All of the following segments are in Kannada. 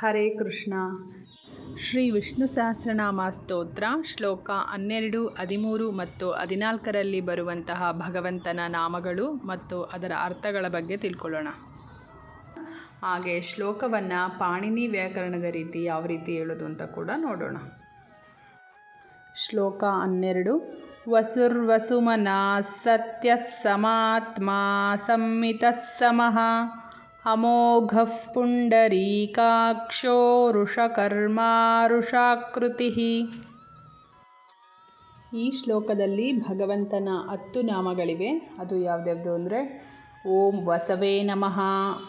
ಹರೇ ಕೃಷ್ಣ. ಶ್ರೀ ವಿಷ್ಣು ಸಹಸ್ರನಾಮ ಸ್ತೋತ್ರ, ಶ್ಲೋಕ ಹನ್ನೆರಡು, ಹದಿಮೂರು ಮತ್ತು ಹದಿನಾಲ್ಕರಲ್ಲಿ ಬರುವಂತಹ ಭಗವಂತನ ನಾಮಗಳು ಮತ್ತು ಅದರ ಅರ್ಥಗಳ ಬಗ್ಗೆ ತಿಳ್ಕೊಳ್ಳೋಣ. ಹಾಗೆ ಶ್ಲೋಕವನ್ನು ಪಾಣಿನಿ ವ್ಯಾಕರಣದ ರೀತಿ ಯಾವ ರೀತಿ ಹೇಳೋದು ಅಂತ ಕೂಡ ನೋಡೋಣ. ಶ್ಲೋಕ ಹನ್ನೆರಡು, ವಸುರ್ವಸುಮನಾ ಸತ್ಯ ಸಮಾತ್ಮ ಸಂಹಿತ ಸಮಃ. ಅಮೋಘಃ ಪುಂಡರೀಕಾಕ್ಷೋ ಋಷಕರ್ಮಾರುಷಾಕೃತಿ. ಈ ಶ್ಲೋಕದಲ್ಲಿ ಭಗವಂತನ ಹತ್ತು ನಾಮಗಳಿವೆ. ಅದು ಯಾವ್ದ್ಯಾವುದು ಅಂದರೆ, ಓಂ ವಸವೇ ನಮಃ,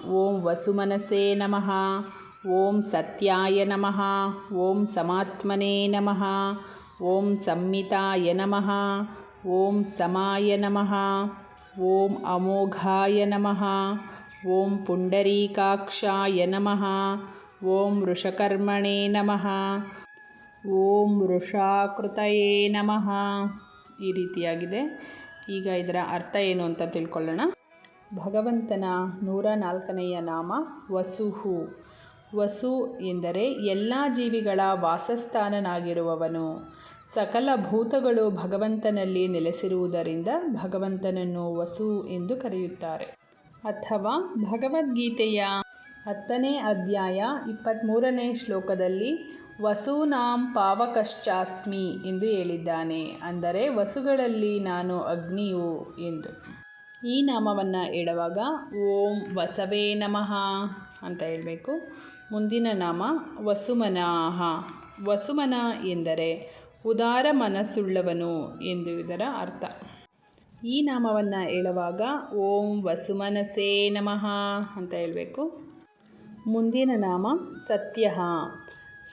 ಓಂ ವಸುಮನಸೇ ನಮಃ, ಓಂ ಸತ್ಯಾಯ ನಮಃ, ಓಂ ಸಮಾತ್ಮನೇ ನಮಃ, ಓಂ ಸಂಮಿತಾಯ ನಮಃ, ಓಂ ಸಮಾಯ ನಮಃ, ಓಂ ಅಮೋಘಾಯ ನಮಃ ಓಂ ಪುಂಡರೀಕಾಕ್ಷಾಯ ನಮಃ. ಓಂ ವೃಷಕರ್ಮಣೇ ನಮಃ. ಓಂ ವೃಷಾಕೃತಯೇ ನಮಃ. ಈ ರೀತಿಯಾಗಿದೆ. ಈಗ ಇದರ ಅರ್ಥ ಏನು ಅಂತ ತಿಳ್ಕೊಳ್ಳೋಣ. ಭಗವಂತನ ನೂರ ನಾಲ್ಕನೆಯ ನಾಮ ವಸುಹು. ವಸು ಎಂದರೆ ಎಲ್ಲ ಜೀವಿಗಳ ವಾಸಸ್ಥಾನನಾಗಿರುವವನು. ಸಕಲ ಭೂತಗಳು ಭಗವಂತನಲ್ಲಿ ನೆಲೆಸಿರುವುದರಿಂದ ಭಗವಂತನನ್ನು ವಸು ಎಂದು ಕರೆಯುತ್ತಾರೆ. ಅಥವಾ ಭಗವದ್ಗೀತೆಯ ಹತ್ತನೇ ಅಧ್ಯಾಯ ಇಪ್ಪತ್ತ್ಮೂರನೇ ಶ್ಲೋಕದಲ್ಲಿ ವಸೂನಾಂ ಪಾವಕಶ್ಚಾಸ್ಮಿ ಎಂದು ಹೇಳಿದ್ದಾನೆ. ಅಂದರೆ ವಸುಗಳಲ್ಲಿ ನಾನು ಅಗ್ನಿಯು ಎಂದು. ಈ ನಾಮವನ್ನು ಹೇಳುವಾಗ ಓಂ ವಸವೇ ನಮಃ ಅಂತ ಹೇಳಬೇಕು. ಮುಂದಿನ ನಾಮ ವಸುಮನಾಹ. ವಸುಮನ ಎಂದರೆ ಉದಾರ ಮನಸ್ಸುಳ್ಳವನು ಎಂದು ಇದರ ಅರ್ಥ. ಈ ನಾಮವನ್ನು ಹೇಳುವಾಗ ಓಂ ವಸುಮನಸೇ ನಮಃ ಅಂತ ಹೇಳಬೇಕು. ಮುಂದಿನ ನಾಮ ಸತ್ಯ.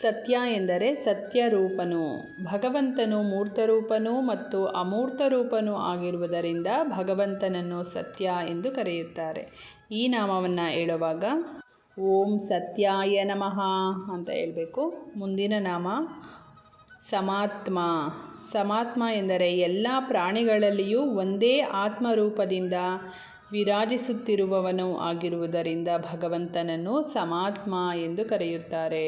ಸತ್ಯ ಎಂದರೆ ಸತ್ಯರೂಪನು, ಭಗವಂತನು ಮೂರ್ತರೂಪನು ಮತ್ತು ಅಮೂರ್ತರೂಪನು ಆಗಿರುವುದರಿಂದ ಭಗವಂತನನ್ನು ಸತ್ಯ ಎಂದು ಕರೆಯುತ್ತಾರೆ. ಈ ನಾಮವನ್ನು ಹೇಳುವಾಗ ಓಂ ಸತ್ಯಾಯ ನಮಃ ಅಂತ ಹೇಳಬೇಕು. ಮುಂದಿನ ನಾಮ ಸಮಾತ್ಮ. ಸಮಾತ್ಮ ಎಂದರೆ ಎಲ್ಲ ಪ್ರಾಣಿಗಳಲ್ಲಿಯೂ ಒಂದೇ ಆತ್ಮರೂಪದಿಂದ ವಿರಾಜಿಸುತ್ತಿರುವವನು ಆಗಿರುವುದರಿಂದ ಭಗವಂತನನ್ನು ಸಮಾತ್ಮ ಎಂದು ಕರೆಯುತ್ತಾರೆ.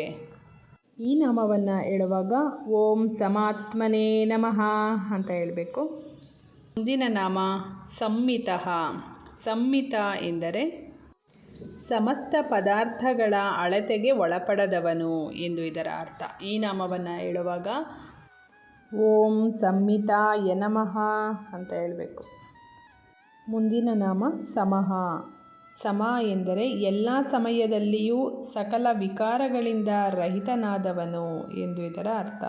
ಈ ನಾಮವನ್ನು ಹೇಳುವಾಗ ಓಂ ಸಮಾತ್ಮನೇ ನಮಃ ಅಂತ ಹೇಳಬೇಕು. ಮುಂದಿನ ನಾಮ ಸಂಮಿತ. ಸಂಮಿತ ಎಂದರೆ ಸಮಸ್ತ ಪದಾರ್ಥಗಳ ಅಳತೆಗೆ ಒಳಪಡದವನು ಎಂದು ಇದರ ಅರ್ಥ. ಈ ನಾಮವನ್ನು ಹೇಳುವಾಗ ಓಂ ಸಂಹಿತಾಯ ನಮಃ ಅಂತ ಹೇಳಬೇಕು. ಮುಂದಿನ ನಾಮ ಸಮಹ. ಸಮ ಎಂದರೆ ಎಲ್ಲ ಸಮಯದಲ್ಲಿಯೂ ಸಕಲ ವಿಕಾರಗಳಿಂದ ರಹಿತನಾದವನು ಎಂದು ಇದರ ಅರ್ಥ.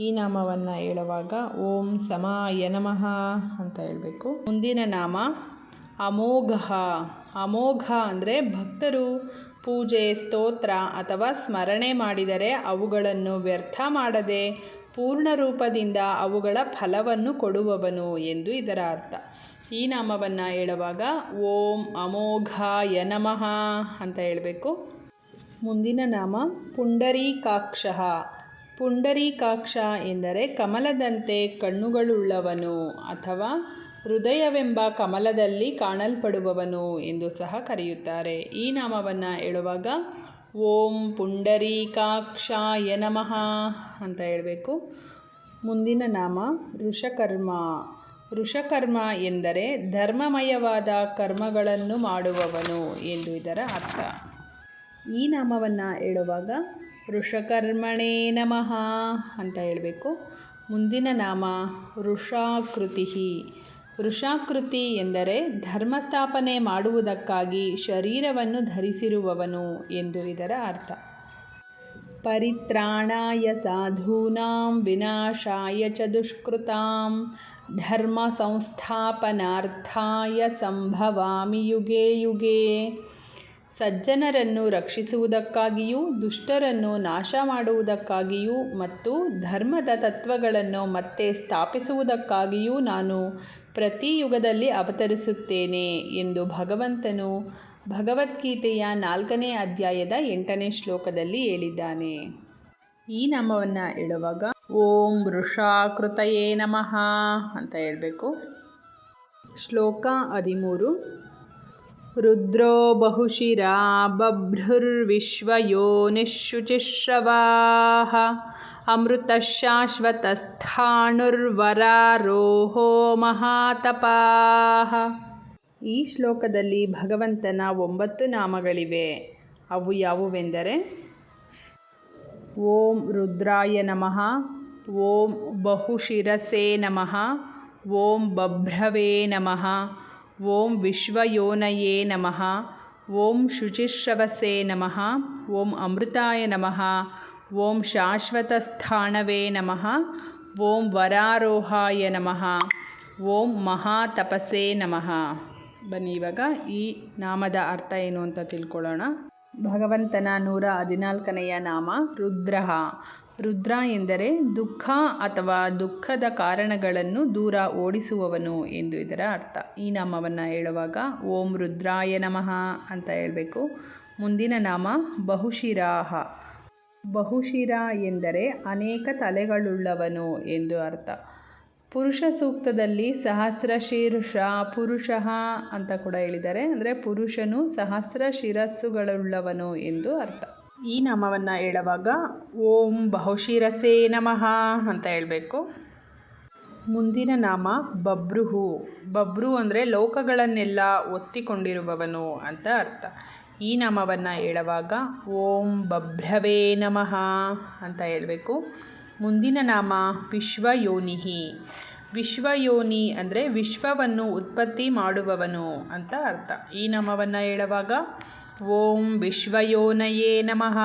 ಈ ನಾಮವನ್ನು ಹೇಳುವಾಗ ಓಂ ಸಮಾಯ ನಮಃ ಅಂತ ಹೇಳಬೇಕು. ಮುಂದಿನ ನಾಮ ಅಮೋಘ. ಅಮೋಘ ಅಂದರೆ ಭಕ್ತರು ಪೂಜೆ, ಸ್ತೋತ್ರ ಅಥವಾ ಸ್ಮರಣೆ ಮಾಡಿದರೆ ಅವುಗಳನ್ನು ವ್ಯರ್ಥ ಮಾಡದೆ ಪೂರ್ಣ ರೂಪದಿಂದ ಅವುಗಳ ಫಲವನ್ನು ಕೊಡುವವನು ಎಂದು ಇದರ ಅರ್ಥ. ಈ ನಾಮವನ್ನು ಹೇಳುವಾಗ ಓಂ ಅಮೋಘಾಯ ನಮಃ ಅಂತ ಹೇಳಬೇಕು. ಮುಂದಿನ ನಾಮ ಪುಂಡರೀಕಾಕ್ಷ. ಪುಂಡರೀಕಾಕ್ಷ ಎಂದರೆ ಕಮಲದಂತೆ ಕಣ್ಣುಗಳುಳ್ಳವನು ಅಥವಾ ಹೃದಯವೆಂಬ ಕಮಲದಲ್ಲಿ ಕಾಣಲ್ಪಡುವವನು ಎಂದು ಸಹ ಕರೆಯುತ್ತಾರೆ. ಈ ನಾಮವನ್ನು ಹೇಳುವಾಗ ಓಂ ಪುಂಡರೀಕಾಕ್ಷಾಯ ನಮಃ ಅಂತ ಹೇಳಬೇಕು. ಮುಂದಿನ ನಾಮ ಋಷಕರ್ಮ. ಋಷಕರ್ಮ ಎಂದರೆ ಧರ್ಮಮಯವಾದ ಕರ್ಮಗಳನ್ನು ಮಾಡುವವನು ಎಂದು ಇದರ ಅರ್ಥ. ಈ ನಾಮವನ್ನು ಹೇಳುವಾಗ ಋಷಕರ್ಮಣೇ ನಮಃ ಅಂತ ಹೇಳಬೇಕು. ಮುಂದಿನ ನಾಮ ಋಷಾಕೃತಿ ಋಷಾಕೃತಿ ಎಂದರೆ ಧರ್ಮಸ್ಥಾಪನೆ ಮಾಡುವುದಕ್ಕಾಗಿ ಶರೀರವನ್ನು ಧರಿಸಿರುವವನು ಎಂದು ಇದರ ಅರ್ಥ. ಪರಿತ್ರಾಣಾಯ ಸಾಧೂನಾಂ ವಿನಾಶಾಯ ಚ ದುಷ್ಕೃತಾಂ ಧರ್ಮ ಸಂಸ್ಥಾಪನಾರ್ಥಾಯ ಸಂಭವಾಮಿ ಯುಗೇ ಯುಗೇ. ಸಜ್ಜನರನ್ನು ರಕ್ಷಿಸುವುದಕ್ಕಾಗಿಯೂ, ದುಷ್ಟರನ್ನು ನಾಶ ಮಾಡುವುದಕ್ಕಾಗಿಯೂ ಮತ್ತು ಧರ್ಮದ ತತ್ವಗಳನ್ನು ಮತ್ತೆ ಸ್ಥಾಪಿಸುವುದಕ್ಕಾಗಿಯೂ ನಾನು ಪ್ರತಿ ಯುಗದಲ್ಲಿ ಅವತರಿಸುತ್ತೇನೆ ಎಂದು ಭಗವಂತನು ಭಗವದ್ಗೀತೆಯ ನಾಲ್ಕನೇ ಅಧ್ಯಾಯದ ಎಂಟನೇ ಶ್ಲೋಕದಲ್ಲಿ ಹೇಳಿದ್ದಾನೆ. ಈ ನಾಮವನ್ನು ಹೇಳುವಾಗ, ಓಂ ವೃಷಾಕೃತಯೇ ನಮಃ ಅಂತ ಹೇಳಬೇಕು. ಶ್ಲೋಕ ಹದಿಮೂರು, ರುದ್ರೋ ಬಹುಶಿರಾ ಬಭ್ರುರ್ವಿಶ್ವಯೋನಿಶುಚಿಶ್ರವಾः ಅಮೃತಶಾಶ್ವತಸ್ಥಾಣುರ್ವರಾರೋಹೋ ಮಹಾತಪಾಹ ಈ ಶ್ಲೋಕದಲ್ಲಿ ಭಗವಂತನ ಒಂಬತ್ತು ನಾಮಗಳಿವೆ. ಅವು ಯಾವುವೆಂದರೆ, ಓಂ ರುದ್ರಾಯ ನಮಃ, ಓಂ ಬಹುಶಿರಸೇ ನಮಃ, ಓಂ ಬಭ್ರವೇ ನಮಃ, ಓಂ ವಿಶ್ವಯೋನಯೇ ನಮಃ, ಓಂ ಶುಚಿಶ್ರವಸೇ ನಮಃ, ಓಂ ಅಮೃತಾಯ ನಮಃ ಓಂ ಶಾಶ್ವತಸ್ಥಾಣವೇ ನಮಃ, ಓಂ ವರಾರೋಹಾಯ ನಮಃ, ಓಂ ಮಹಾತಪಸೇ ನಮಃ. ಬನ್ನಿ ಇವಾಗ ಈ ನಾಮದ ಅರ್ಥ ಏನು ಅಂತ ತಿಳ್ಕೊಳ್ಳೋಣ. ಭಗವಂತನ ನೂರ ಹದಿನಾಲ್ಕನೆಯ ನಾಮ ರುದ್ರ. ರುದ್ರ ಎಂದರೆ ದುಃಖ ಅಥವಾ ದುಃಖದ ಕಾರಣಗಳನ್ನು ದೂರ ಓಡಿಸುವವನು ಎಂದು ಇದರ ಅರ್ಥ. ಈ ನಾಮವನ್ನು ಹೇಳುವಾಗ ಓಂ ರುದ್ರಾಯ ನಮಃ ಅಂತ ಹೇಳಬೇಕು. ಮುಂದಿನ ನಾಮ ಬಹುಶಿರಾಹ. ಬಹುಶಿರ ಎಂದರೆ ಅನೇಕ ತಲೆಗಳುಳ್ಳವನು ಎಂದು ಅರ್ಥ. ಪುರುಷ ಸೂಕ್ತದಲ್ಲಿ ಸಹಸ್ರ ಶೀರ್ಷ ಪುರುಷ ಅಂತ ಕೂಡ ಹೇಳಿದ್ದಾರೆ. ಅಂದರೆ ಪುರುಷನು ಸಹಸ್ರ ಶಿರಸ್ಸುಗಳುಳ್ಳವನು ಎಂದು ಅರ್ಥ. ಈ ನಾಮವನ್ನು ಹೇಳುವಾಗ ಓಂ ಬಹುಶಿರಸೇ ನಮಃ ಅಂತ ಹೇಳಬೇಕು. ಮುಂದಿನ ನಾಮ ಬಬ್ರುಹು ಬಬ್ರು ಅಂದರೆ ಲೋಕಗಳನ್ನೆಲ್ಲ ಒತ್ತಿಕೊಂಡಿರುವವನು ಅಂತ ಅರ್ಥ. ಈ ನಾಮವನ್ನು ಹೇಳುವಾಗ ಓಂ ಬಭ್ರವೇ ನಮಃ ಅಂತ ಹೇಳಬೇಕು. ಮುಂದಿನ ನಾಮ ವಿಶ್ವಯೋನಿಹಿ. ವಿಶ್ವಯೋನಿ ಅಂದರೆ ವಿಶ್ವವನ್ನು ಉತ್ಪತ್ತಿ ಮಾಡುವವನು ಅಂತ ಅರ್ಥ. ಈ ನಾಮವನ್ನು ಹೇಳುವಾಗ ಓಂ ವಿಶ್ವಯೋನಯೇ ನಮಃ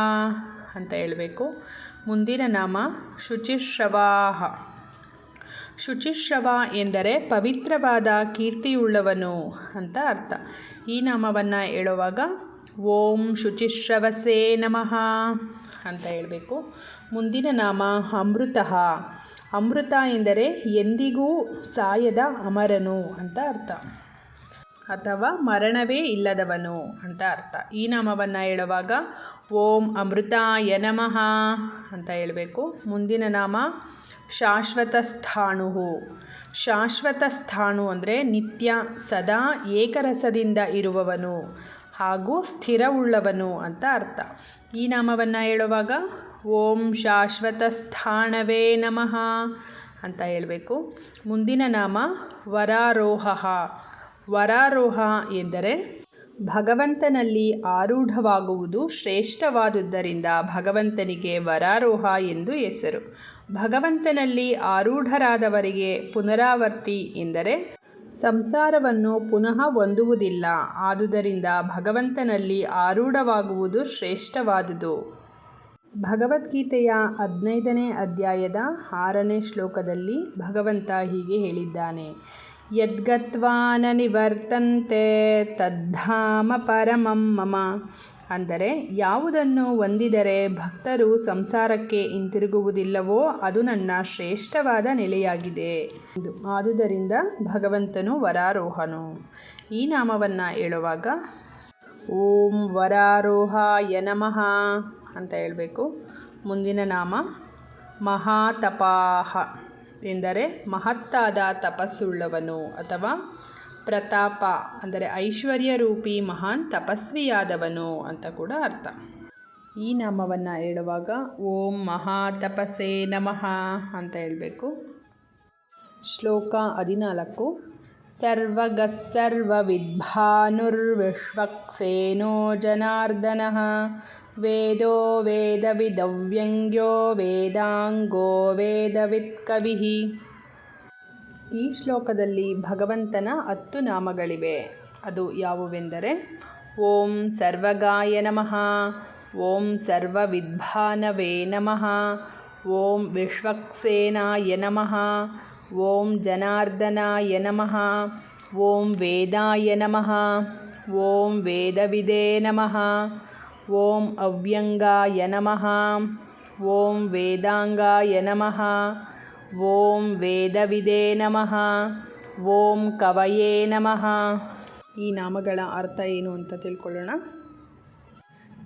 ಅಂತ ಹೇಳಬೇಕು. ಮುಂದಿನ ನಾಮ ಶುಚಿಶ್ರವಾಹ. ಶುಚಿಶ್ರವ ಎಂದರೆ ಪವಿತ್ರವಾದ ಕೀರ್ತಿಯುಳ್ಳವನು ಅಂತ ಅರ್ಥ. ಈ ನಾಮವನ್ನು ಹೇಳುವಾಗ ಓಂ ಶುಚಿಶ್ರವಸೇ ನಮಃ ಅಂತ ಹೇಳಬೇಕು. ಮುಂದಿನ ನಾಮ ಅಮೃತ. ಅಮೃತ ಎಂದರೆ ಎಂದಿಗೂ ಸಾಯದ ಅಮರನು ಅಂತ ಅರ್ಥ. ಅಥವಾ ಮರಣವೇ ಇಲ್ಲದವನು ಅಂತ ಅರ್ಥ. ಈ ನಾಮವನ್ನು ಹೇಳುವಾಗ ಓಂ ಅಮೃತಾಯ ನಮಃ ಅಂತ ಹೇಳಬೇಕು. ಮುಂದಿನ ನಾಮ ಶಾಶ್ವತ ಸ್ಥಾಣು ಶಾಶ್ವತ ಸ್ಥಾಣು ಅಂದರೆ ನಿತ್ಯ ಸದಾ ಏಕರಸದಿಂದ ಇರುವವನು. ಹಾಗೂ ಸ್ಥಿರವುಳ್ಳವನು ಅಂತ ಅರ್ಥ. ಈ ನಾಮವನ್ನು ಹೇಳುವಾಗ ಓಂ ಶಾಶ್ವತ ಸ್ಥಾನವೇ ನಮಃ ಅಂತ ಹೇಳಬೇಕು. ಮುಂದಿನ ನಾಮ ವರಾರೋಹ. ವರಾರೋಹ ಎಂದರೆ ಭಗವಂತನಲ್ಲಿ ಆರೂಢವಾಗುವುದು ಶ್ರೇಷ್ಠವಾದುದರಿಂದ ಭಗವಂತನಿಗೆ ವರಾರೋಹ ಎಂದು ಹೆಸರು. ಭಗವಂತನಲ್ಲಿ ಆರೂಢರಾದವರಿಗೆ ಪುನರಾವರ್ತಿ ಎಂದರೆ ಸಂಸಾರವನ್ನು ಪುನಃ ಹೊಂದುವುದಿಲ್ಲ. ಆದುದರಿಂದ ಭಗವಂತನಲ್ಲಿ ಆರೂಢವಾಗುವುದು ಶ್ರೇಷ್ಠವಾದುದು. ಭಗವದ್ಗೀತೆಯ ಹದಿನೈದನೇ ಅಧ್ಯಾಯದ ಆರನೇ ಶ್ಲೋಕದಲ್ಲಿ ಭಗವಂತ ಹೀಗೆ ಹೇಳಿದ್ದಾನೆ. ಯದ್ಗತ್ವಾ ನ ನಿವರ್ತಂತೆ ತದ್ಧಾಮ ಪರಮಂ ಮಮ. ಅಂದರೆ ಯಾವುದನ್ನು ಹೊಂದಿದರೆ ಭಕ್ತರು ಸಂಸಾರಕ್ಕೆ ಹಿಂತಿರುಗುವುದಿಲ್ಲವೋ ಅದು ನನ್ನ ಶ್ರೇಷ್ಠವಾದ ನೆಲೆಯಾಗಿದೆ. ಆದುದರಿಂದ ಭಗವಂತನು ವರಾರೋಹನು. ಈ ನಾಮವನ್ನು ಹೇಳುವಾಗ, ಓಂ ವರಾರೋಹಾಯ ನಮಃ ಅಂತ ಹೇಳಬೇಕು. ಮುಂದಿನ ನಾಮ, ಮಹಾತಪಾಹ ಎಂದರೆ ಮಹತ್ತಾದ ತಪಸ್ಸುಳ್ಳವನು ಅಥವಾ ಪ್ರತಾಪ ಅಂದರೆ ಐಶ್ವರ್ಯ ರೂಪಿ ಮಹಾನ್ ತಪಸ್ವಿಯಾದವನು ಅಂತ ಕೂಡ ಅರ್ಥ. ಈ ನಾಮವನ್ನು ಹೇಳುವಾಗ ಓಂ ಮಹಾತಪಸೇ ನಮಃ ಅಂತ ಹೇಳಬೇಕು. ಶ್ಲೋಕ ಹದಿನಾಲ್ಕು. ಸರ್ವಗಸ್ಸರ್ವವಿದ್ಭಾನುರ್ವಿಶ್ವಕ್ಸೇನೋ ಜನಾರ್ದನಃ. ವೇದೋ ವೇದವಿದವ್ಯಂಗ್ಯೋ ವೇದಾಂಗೋ ವೇದವಿತ್ಕವಿಃ. ಈ ಶ್ಲೋಕದಲ್ಲಿ ಭಗವಂತನ ಹತ್ತು ನಾಮಗಳಿವೆ. ಅದು ಯಾವುವೆಂದರೆ, ಓಂ ಸರ್ವಗಾಯ ನಮಃ, ಓಂ ಸರ್ವವಿದ್ಭಾನವೇ ನಮಃ, ಓಂ ವಿಶ್ವಕ್ಸೇನಾಯ ನಮಃ, ಓಂ ಜನಾರ್ದನಾಯ ನಮಃ, ಓಂ ವೇದಾಯ ನಮಃ, ಓಂ ವೇದವಿದೇ ನಮಃ, ಓಂ ಅವ್ಯಂಗಾಯ ನಮಃ, ಓಂ ವೇದಾಂಗಾಯ ನಮಃ ಓಂ ವೇದವಿದೇ ನಮಃ ಓಂ ಕವಯೇ ನಮಃ ಈ ನಾಮಗಳ ಅರ್ಥ ಏನು ಅಂತ ತಿಳ್ಕೊಳ್ಳೋಣ.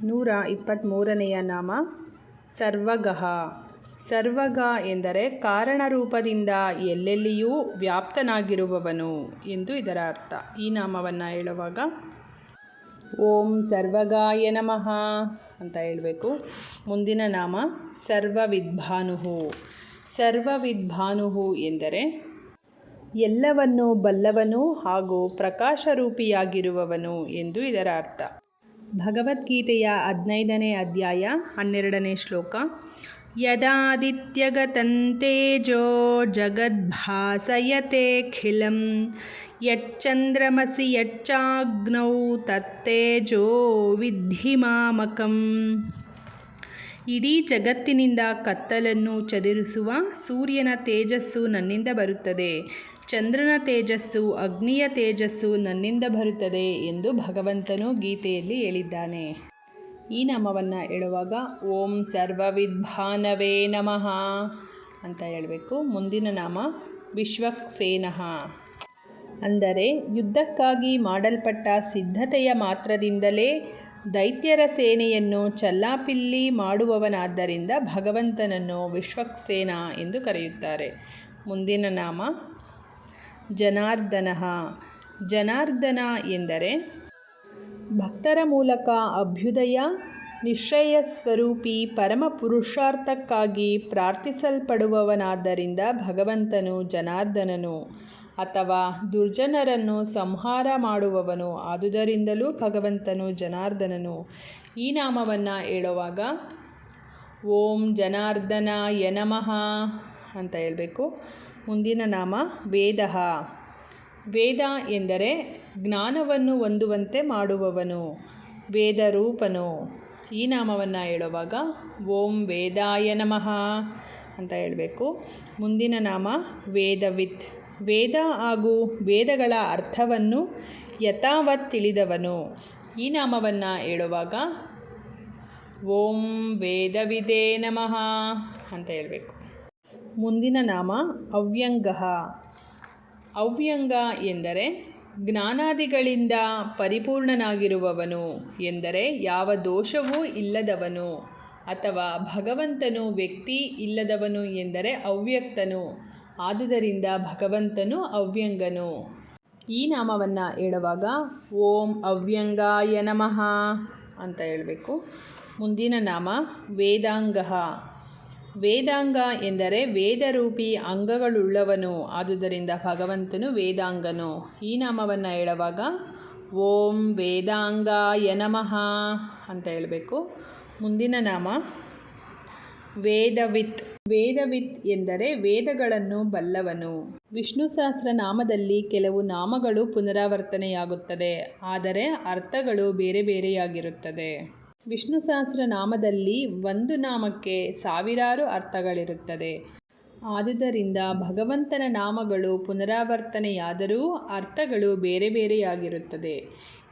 ನೂರ ಇಪ್ಪತ್ತ್ಮೂರನೆಯ ನಾಮ ಸರ್ವಗಹ ಸರ್ವಗ ಎಂದರೆ ಕಾರಣರೂಪದಿಂದ ಎಲ್ಲೆಲ್ಲಿಯೂ ವ್ಯಾಪ್ತನಾಗಿರುವವನು ಎಂದು ಇದರ ಅರ್ಥ. ಈ ನಾಮವನ್ನು ಹೇಳುವಾಗ ಓಂ ಸರ್ವಗಾಯ ನಮಃ ಅಂತ ಹೇಳಬೇಕು. ಮುಂದಿನ ನಾಮ ಸರ್ವವಿದ್ಭಾನುಹು ಸರ್ವವಿದ್ಭಾನುಹು ಎಂದರೆ ಎಲ್ಲವನ್ನು ಬಲ್ಲವನು ಹಾಗೂ ಪ್ರಕಾಶರೂಪಿಯಾಗಿರುವವನು ಎಂದು ಇದರ ಅರ್ಥ. ಭಗವದ್ಗೀತೆಯ ಹದಿನೈದನೇ ಅಧ್ಯಾಯ ಹನ್ನೆರಡನೇ ಶ್ಲೋಕ. ಯದಾದಿತ್ಯಗತಂತೇಜೋ ಜಗದ್ಭಾಸಯತೆಖಿಲಂ ಯಚ್ಚಂದ್ರಮಸಿ ಯಚ್ಚಾಗ್ನೌ ತತ್ತೇಜೋ ವಿದ್ಧಿ ಮಾಮಕಂ ಇಡೀ ಜಗತ್ತಿನಿಂದ ಕತ್ತಲನ್ನು ಚದುರಿಸುವ ಸೂರ್ಯನ ತೇಜಸ್ಸು ನನ್ನಿಂದ ಬರುತ್ತದೆ. ಚಂದ್ರನ ತೇಜಸ್ಸು, ಅಗ್ನಿಯ ತೇಜಸ್ಸು ನನ್ನಿಂದ ಬರುತ್ತದೆ ಎಂದು ಭಗವಂತನು ಗೀತೆಯಲ್ಲಿ ಹೇಳಿದ್ದಾನೆ. ಈ ನಾಮವನ್ನು ಹೇಳುವಾಗ ಓಂ ಸರ್ವವಿದ್ಭಾನವೇ ನಮಃ ಅಂತ ಹೇಳಬೇಕು. ಮುಂದಿನ ನಾಮ ವಿಶ್ವಕ್ಸೇನಃ. ಅಂದರೆ ಯುದ್ಧಕ್ಕಾಗಿ ಮಾಡಲ್ಪಟ್ಟ ಸಿದ್ಧತೆಯ ಮಾತ್ರದಿಂದಲೇ ದೈತ್ಯರ ಸೇನೆಯನ್ನು ಚಲ್ಲಾಪಿಲ್ಲಿ ಮಾಡುವವನಾದ್ದರಿಂದ ಭಗವಂತನನ್ನು ವಿಶ್ವಕ್ಸೇನ ಎಂದು ಕರೆಯುತ್ತಾರೆ. ಮುಂದಿನ ನಾಮ ಜನಾರ್ದನ. ಜನಾರ್ದನ ಎಂದರೆ ಭಕ್ತರ ಮೂಲಕ ಅಭ್ಯುದಯ ನಿಶ್ಚಯಸ್ವರೂಪಿ ಪರಮ ಪುರುಷಾರ್ಥಕ್ಕಾಗಿ ಪ್ರಾರ್ಥಿಸಲ್ಪಡುವವನಾದ್ದರಿಂದ ಭಗವಂತನು ಜನಾರ್ದನನು. ಅಥವಾ ದುರ್ಜನರನ್ನು ಸಂಹಾರ ಮಾಡುವವನು ಆದುದರಿಂದಲೂ ಭಗವಂತನು ಜನಾರ್ದನನು. ಈ ನಾಮವನ್ನು ಹೇಳುವಾಗ, ಓಂ ಜನಾರ್ದನ ಯನಮಃ ಅಂತ ಹೇಳಬೇಕು. ಮುಂದಿನ ನಾಮ ವೇದ. ವೇದ ಎಂದರೆ ಜ್ಞಾನವನ್ನು ಹೊಂದುವಂತೆ ಮಾಡುವವನು, ವೇದರೂಪನು. ಈ ನಾಮವನ್ನು ಹೇಳುವಾಗ, ಓಂ ವೇದಾಯ ನಮಃ ಅಂತ ಹೇಳಬೇಕು. ಮುಂದಿನ ನಾಮ ವೇದವಿತ್. ವೇದ ಹಾಗೂ ವೇದಗಳ ಅರ್ಥವನ್ನು ಯಥಾವತ್ ತಿಳಿದವನು ಈ ನಾಮವನ್ನು ಹೇಳುವಾಗ, ಓಂ ವೇದವಿದೇ ನಮಃ ಅಂತ ಹೇಳಬೇಕು. ಮುಂದಿನ ನಾಮ ಅವ್ಯಂಗ. ಅವ್ಯಂಗ ಎಂದರೆ ಜ್ಞಾನಾದಿಗಳಿಂದ ಪರಿಪೂರ್ಣನಾಗಿರುವವನು ಎಂದರೆ ಯಾವ ದೋಷವೂ ಇಲ್ಲದವನು ಅಥವಾ ಭಗವಂತನು ವ್ಯಕ್ತಿ ಇಲ್ಲದವನು ಎಂದರೆ ಅವ್ಯಕ್ತನು. ಆದುದರಿಂದ ಭಗವಂತನು ಅವ್ಯಂಗನು. ಈ ನಾಮವನ್ನು ಹೇಳುವಾಗ ಓಂ ಅವ್ಯಂಗಾಯ ನಮಃ ಅಂತ ಹೇಳಬೇಕು. ಮುಂದಿನ ನಾಮ ವೇದಾಂಗ. ವೇದಾಂಗ ಎಂದರೆ ವೇದರೂಪಿ ಅಂಗಗಳುಳ್ಳವನು, ಆದುದರಿಂದ ಭಗವಂತನು ವೇದಾಂಗನು. ಈ ನಾಮವನ್ನು ಹೇಳುವಾಗ ಓಂ ವೇದಾಂಗಾಯ ನಮಃ ಅಂತ ಹೇಳಬೇಕು. ಮುಂದಿನ ನಾಮ ವೇದವಿತ್. ವೇದವಿತ್ ಎಂದರೆ ವೇದಗಳನ್ನು ಬಲ್ಲವನು. ವಿಷ್ಣು ಸಹಸ್ರನಾಮದಲ್ಲಿ ಕೆಲವು ನಾಮಗಳು ಪುನರಾವರ್ತನೆಯಾಗುತ್ತದೆ, ಆದರೆ ಅರ್ಥಗಳು ಬೇರೆ ಬೇರೆಯಾಗಿರುತ್ತದೆ. ವಿಷ್ಣು ಸಹಸ್ರನಾಮದಲ್ಲಿ ಒಂದು ನಾಮಕ್ಕೆ ಸಾವಿರಾರು ಅರ್ಥಗಳಿರುತ್ತದೆ. ಆದುದರಿಂದ ಭಗವಂತನ ನಾಮಗಳು ಪುನರಾವರ್ತನೆಯಾದರೂ ಅರ್ಥಗಳು ಬೇರೆ ಬೇರೆಯಾಗಿರುತ್ತದೆ.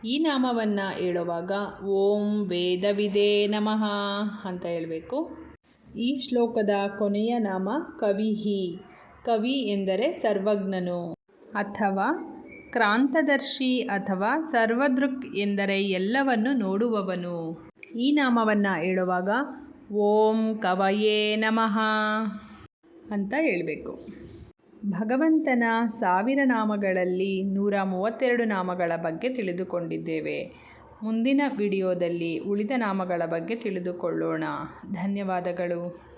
ಈ ನಾಮವನ್ನು ಹೇಳುವಾಗ ಓಂ ವೇದವಿದೇ ನಮಃ ಅಂತ ಹೇಳಬೇಕು. ಈ ಶ್ಲೋಕದ ಕೊನೆಯ ನಾಮ ಕವಿಹಿ ಕವಿ ಎಂದರೆ ಸರ್ವಜ್ಞನು. ಅಥವಾ ಕ್ರಾಂತದರ್ಶಿ ಅಥವಾ ಸರ್ವದೃಕ್ ಎಂದರೆ ಎಲ್ಲವನ್ನು ನೋಡುವವನು. ಈ ನಾಮವನ್ನು ಹೇಳುವಾಗ ಓಂ ಕವಯೇ ನಮಃ ಅಂತ ಹೇಳಬೇಕು. ಭಗವಂತನ ಸಾವಿರ ನಾಮಗಳಲ್ಲಿ ನೂರ ಮೂವತ್ತೆರಡು ನಾಮಗಳ ಬಗ್ಗೆ ತಿಳಿದುಕೊಂಡಿದ್ದೇವೆ. ಮುಂದಿನ ವಿಡಿಯೋದಲ್ಲಿ ಉಳಿದ ನಾಮಗಳ ಬಗ್ಗೆ ತಿಳಿದುಕೊಳ್ಳೋಣ. ಧನ್ಯವಾದಗಳು.